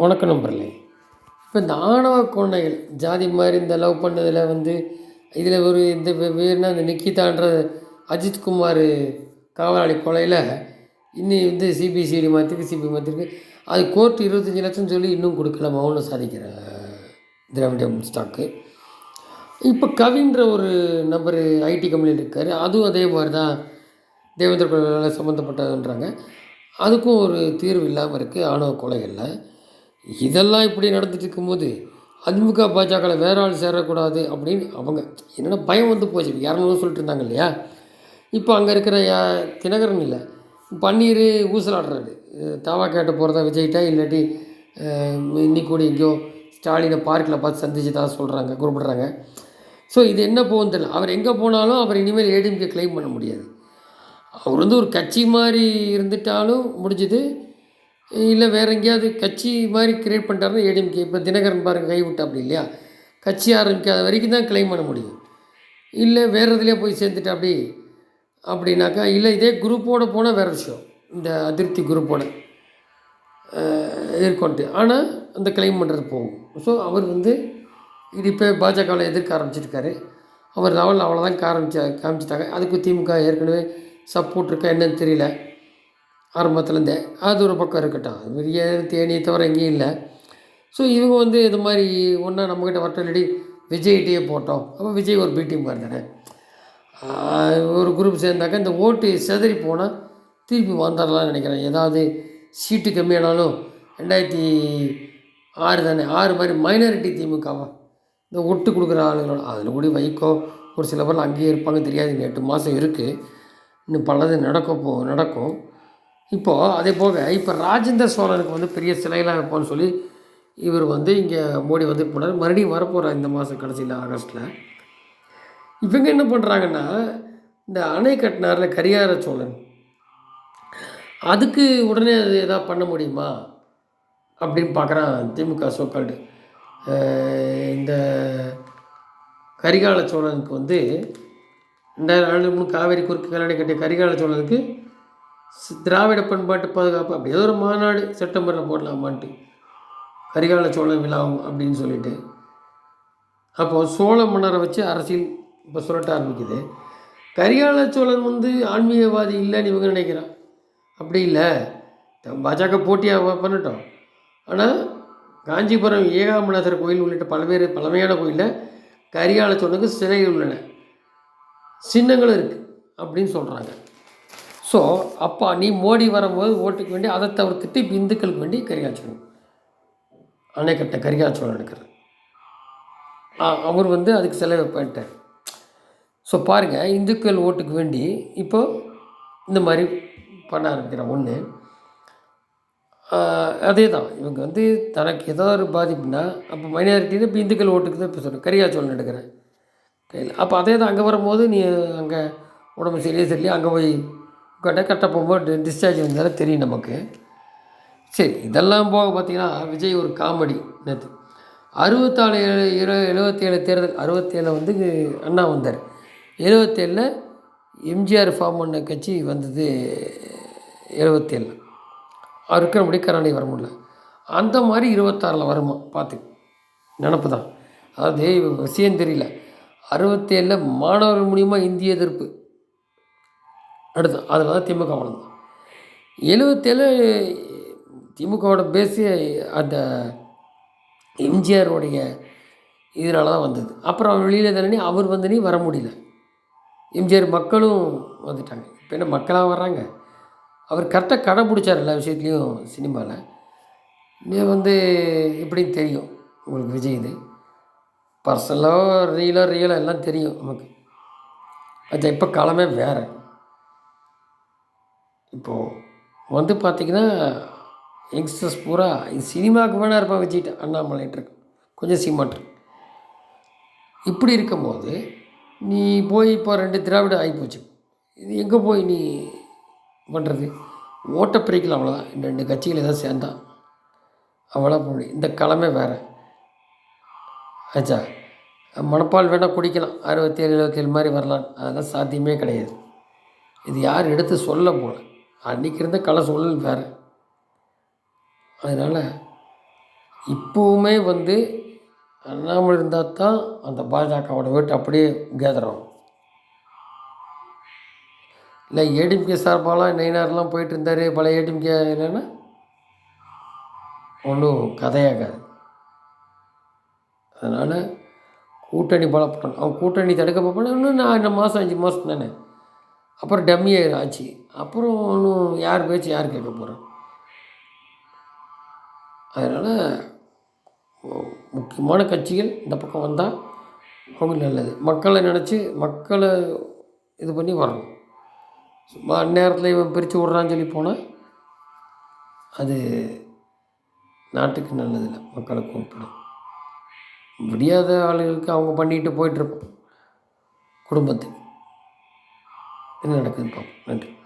வணக்கம் நம்பர்களே இப்போ இந்த ஆணவ கொண்டைகள் ஜாதி மாதிரி இந்த லவ் பண்ணதில் வந்து இதில் ஒரு இந்த வே- இந்த நிக்கிதான்ற அஜித்குமார் காவலாளி கொலையில் இன்னி வந்து சிபிசிஐடி மாற்றிருக்கு சிபி மாற்றிருக்கு அது கோர்ட் இருபத்தஞ்சி லட்சம் சொல்லி இன்னும் கொடுக்கல மௌனம் சாதிக்கிற திராவிட ஸ்டாக்கு இப்போ கவின்ற ஒரு நபர் ஐடி கம்பெனியில் இருக்கார் அதுவும் அதே மாதிரி தான் தேவேந்திர குலவேல சம்மந்தப்பட்டதுன்றாங்க அதுக்கும் ஒரு தீர்வு இல்லாமல் இருக்குது ஆணவ கொலைகளில். இதெல்லாம் இப்படி நடந்துட்டு இருக்கும்போது அதிமுக பாஜகவில் வேற ஆள் சேரக்கூடாது அப்படின்னு அவங்க என்னென்னா பயம் வந்து போச்சு. இரநூறு சொல்லிட்டு இருந்தாங்க இல்லையா? இப்போ அங்கே இருக்கிற யா- தினகரன் இல்லை. பன்னீர் ஊசலாடுறாரு. தாவா கேட்ட போகிறதா விஜய்கிட்ட இல்லாட்டி அஹ், இன்னி கூட எங்கேயோ ஸ்டாலினை பார்க்கில் பார்த்து சந்திச்சதா சொல்கிறாங்க குறிப்பிட்றாங்க ஸோ இது என்ன போகும் தெரியல. அவர் எங்கே போனாலும் அவர் இனிமேல் ஏடிஎம்கே க்ளைம் பண்ண முடியாது. அவர் வந்து ஒரு கட்சி மாதிரி இருந்துட்டாலும் முடிஞ்சுது. இல்லை வேறு எங்கேயாவது கட்சி மாதிரி கிரியேட் பண்ணிட்டாருன்னா ஏடிஎம்கே இப்போ தினகரன் பாருங்க கைவிட்டா அப்படி இல்லையா? கட்சி ஆரம்பிக்காத வரைக்கும் தான் கிளைம் பண்ண முடியும். இல்லை வேறு இதுலேயே போய் சேர்ந்துட்டா அப்படி அப்படின்னாக்கா இல்லை இதே குரூப்போடு போனால் வேறு விஷயம். இந்த அதிருப்தி குரூப்போட இருக்கோன்ட்டு ஆனால் அந்த கிளைம் பண்ணுறது போகும். ஸோ அவர் வந்து இது இப்போ பாஜகவில் எதிர்க்க ஆரம்பிச்சிருக்காரு. அவர் லெவலில் அவ்வளோதான் காரமிச்ச காமிச்சிட்டாங்க. அதுக்கு திமுக ஏற்கனவே சப்போர்ட் இருக்கா என்னன்னு தெரியல. ஆரம்பத்துலேருந்தே. அது ஒரு பக்கம் இருக்கட்டும். அது பெரிய தேனியை தவிர எங்கேயும் இல்லை. ஸோ இவங்க வந்து இது மாதிரி ஒன்றா நம்மக்கிட்ட வரட்டும். இல்லாட்டி விஜய்கிட்டயே போட்டோம். அப்போ விஜய் ஒரு பீட்டிங் டீம் தானே. ஒரு குரூப் சேர்ந்தாக்கா இந்த ஓட்டு செதறி போனால் திருப்பி வந்துடலாம்னு நினைக்கிறேன். ஏதாவது சீட்டு கம்மியானாலும் ரெண்டாயிரத்தி ஆறு தானே. ஆறு மாதிரி மைனாரிட்டி திமுகவா? இந்த ஒட்டு கொடுக்குற ஆளுங்களோட அதில் கூட வைக்கோ ஒரு சில பேர் அங்கேயே இருப்பாங்க தெரியாது. இன்னும் எட்டு மாதம் இருக்குது இன்னும் பலது நடக்க போ நடக்கும். இப்போது அதே போக இப்போ ராஜேந்திர சோழனுக்கு வந்து பெரிய சிலையெல்லாம் வைப்போம்னு சொல்லி இவர் வந்து இங்கே மோடி வந்து போனார். மறுபடியும் வரப்போகிறார் இந்த மாதம் கடைசியில் ஆகஸ்ட்டில் இவங்க என்ன பண்ணுறாங்கன்னா இந்த அணை கட்டினார்ல கரிகார சோழன். அதுக்கு உடனே அது எதாவது பண்ண முடியுமா? அப்படின்னு பார்க்குறான் திமுக சோக்கால்டு இந்த கரிகால சோழனுக்கு வந்து ரெண்டாயிரம் ஆண்டு மூணு காவேரி குறுக்கு கல்லணை கட்டிய கரிகால சோழனுக்கு திராவிட பண்பாட்டு பாதுகாப்பு அப்படி ஏதோ ஒரு மாநாடு செப்டம்பரில் போடலாமான்ட்டு. கரிகால சோழன் விழாவும் அப்படின்னு சொல்லிட்டு. அப்போது சோழ மன்னரை வச்சு அரசியல் இப்போ சுரட்ட ஆரம்பிக்குது. கரிகால சோழன் வந்து ஆன்மீகவாதி இல்லைன்னு இவங்க நினைக்கிறான். அப்படி இல்லை. பாஜக போட்டியாக பண்ணட்டும். ஆனால் காஞ்சிபுரம் ஏகாமநாதர் கோயில் உள்ளிட்ட பல்வேறு பழமையான கோயிலில் கரிகால சோழனுக்கு சிலைகள் உள்ளன. சின்னங்களும் இருக்குது அப்படின்னு சொல்கிறாங்க ஸோ அப்பா நீ மோடி வரும்போது ஓட்டுக்கு வேண்டி அதை தவிர்த்துட்டு இப்போ இந்துக்களுக்கு வேண்டி கரிகால அணைக்கட்ட அணைக்கட்டை கரிகால எடுக்கிறது. ஆ, அவர் வந்து அதுக்கு செலவு பண்ணிட்டார். ஸோ பாருங்கள் இந்துக்கள் ஓட்டுக்கு வேண்டி இப்போ இந்த மாதிரி பண்ண ஆரம்பிக்கிறேன் ஒன்று அதே தான் இவங்க வந்து தனக்கு ஏதோ ஒரு பாதிப்புனா அப்போ மைனாரிட்டின்னு இப்போ இந்துக்கள் ஓட்டுக்கு தான் இப்போ சொல்கிறேன் கரியா எடுக்கிறேன். கையில். அப்போ அதே தான் அங்கே வரும்போது நீ அங்கே உடம்பு சரியே சரியில்லையே அங்கே போய் கடை கரெக்டாக போகும்போது டிஸ்சார்ஜ் வந்தாலும் தெரியும் நமக்கு. சரி இதெல்லாம் போக பார்த்திங்கன்னா விஜய் ஒரு காமெடி நேற்று அறுபத்தாலு இரு எழுபத்தேழு தேர்தல் அறுபத்தேழில் வந்து அண்ணா வந்தார். எழுபத்தேழில் எம்ஜிஆர் ஃபார்ம் பண்ண கட்சி வந்தது எழுபத்தேழில் அவர் இருக்கிறபடி கருணாநிதி வர முடியல. அந்த மாதிரி இருபத்தாறில் வருமா பார்த்து. நினப்பு தான். அதாவது விஷயம் தெரியல. அறுபத்தேழில் மாணவர்கள் மூலிமா இந்திய எதிர்ப்பு. அடுத்து அதில் தான் திமுக வளர்ந்தான் எழுபத்தேழு திமுகவோட பேசி அந்த எம்ஜிஆருடைய இதனால தான் வந்தது. அப்புறம் அவர் வெளியில் தானே அவர் வந்து நீ வர முடியல. எம்ஜிஆர் மக்களும் வந்துட்டாங்க. இப்போ என்ன மக்களாக வர்றாங்க? அவர் கரெக்டாக கடைப்பிடிச்சார் எல்லா விஷயத்துலையும் சினிமாவில் நீ வந்து எப்படின்னு தெரியும். உங்களுக்கு விஜய் இது. பர்சனலாக ரீலாக ரியலாக எல்லாம் தெரியும் நமக்கு. அது இப்போ காலமே வேறு. இப்போது வந்து பார்த்திங்கன்னா யங்ஸ்டர்ஸ் பூரா இது சினிமாவுக்கு வேணா இருப்பான் விஜய்ட்டு அண்ணாமலைன்ட்டு கொஞ்சம் சீமாட்டு இப்படி இருக்கும்போது நீ போய் இப்போ ரெண்டு திராவிட ஆகிப்போச்சு இது எங்கே போய் நீ பண்ணுறது ஓட்டை பிரிக்கலாம் அவ்வளோதான் இந்த ரெண்டு கட்சிகள் ஏதாவது சேர்ந்தா. அவ்வளோ போய். இந்த களமே வேறு. ஆச்சா? மணப்பால் வேணால் குடிக்கலாம். அறுபத்தேழு எழுபத்தேழு மாதிரி வரலாம் அதெல்லாம் சாத்தியமே கிடையாது. இது யார் எடுத்து சொல்ல போல? அன்றைக்கி இருந்த கலை சூழல் வேறு. அதனால் இப்போவுமே வந்து அண்ணாமலை இருந்தால் தான் அந்த பாஜகவோட வீட்டு அப்படியே கேதரும் இல்லை ஏடிஎம்கே சார்பாலாம் நயினார்லாம் போயிட்டு இருந்தார் பல ஏடிஎம்கே இல்லைன்னா ஒன்றும் கதையாகாது. அதனால் கூட்டணி பலப்படணும் அவன் கூட்டணி தடுக்க பார்ப்பான இன்னும் நான் இந்த மாதம் அஞ்சு மாதம் தானே? அப்புறம் டம்மி ஆச்சு. அப்புறம் ஒன்றும் யார் பேச்சு யார் கேட்க போகிறோம் அதனால் முக்கியமான கட்சிகள் இந்த பக்கம் வந்தால் அவங்களுக்கு நல்லது. மக்களை நினச்சி மக்களை இது பண்ணி வரணும். சும்மா அந்நேரத்தில் இவன் பிரித்து விட்றான்னு சொல்லி போனால் அது நாட்டுக்கு நல்லதில்லை மக்களை கூப்பிடும் முடியாத ஆளுகளுக்கு அவங்க பண்ணிட்டு போயிட்டுருப்போம் குடும்பத்துக்கு. என்ன நடக்குதுன்னு பார்ப்போம். நன்றி.